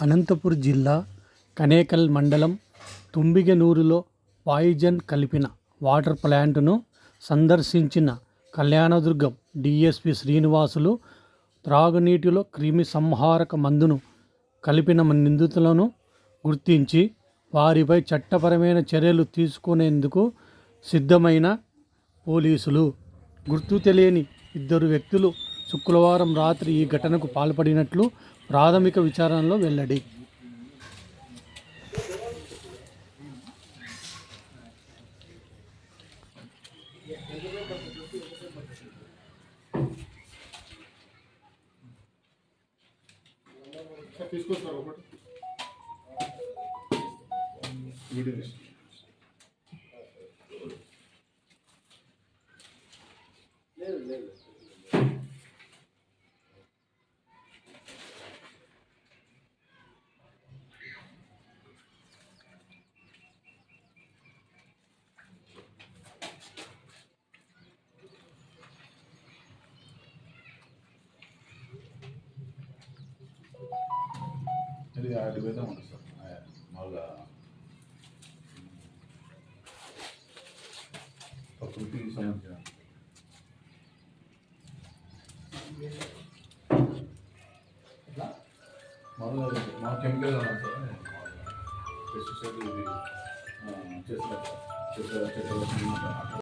అనంతపురం జిల్లా కనేకల్ మండలం తుంబిగనూరులో పాయిజన్ కలిపిన వాటర్ ప్లాంట్ను సందర్శించిన కళ్యాణదుర్గం డిఎస్పి శ్రీనివాసులు త్రాగునీటిలో క్రిమి సంహారక మందును కలిపిన నిందితులను గుర్తించి వారిపై చట్టపరమైన చర్యలు తీసుకునేందుకు సిద్ధమైన పోలీసులు. గుర్తు తెలియని ఇద్దరు వ్యక్తులు శుక్రవారం రాత్రి ఈ ఘటనకు పాల్పడినట్లు ప్రాథమిక విచారణలో వెల్లడి. తీసుకొస్తారు ఒకటి? వీడియో తీసుకో. ఇది యాడ్ వేద్దాం ఉంటుంది సార్. మళ్ళా ప్రకృతికి సంబంధించిన మామూలుగా మా కెమికల్ సార్? పెస్టిసైడ్ ఇది చేస్తారు. చెత్త చెత్త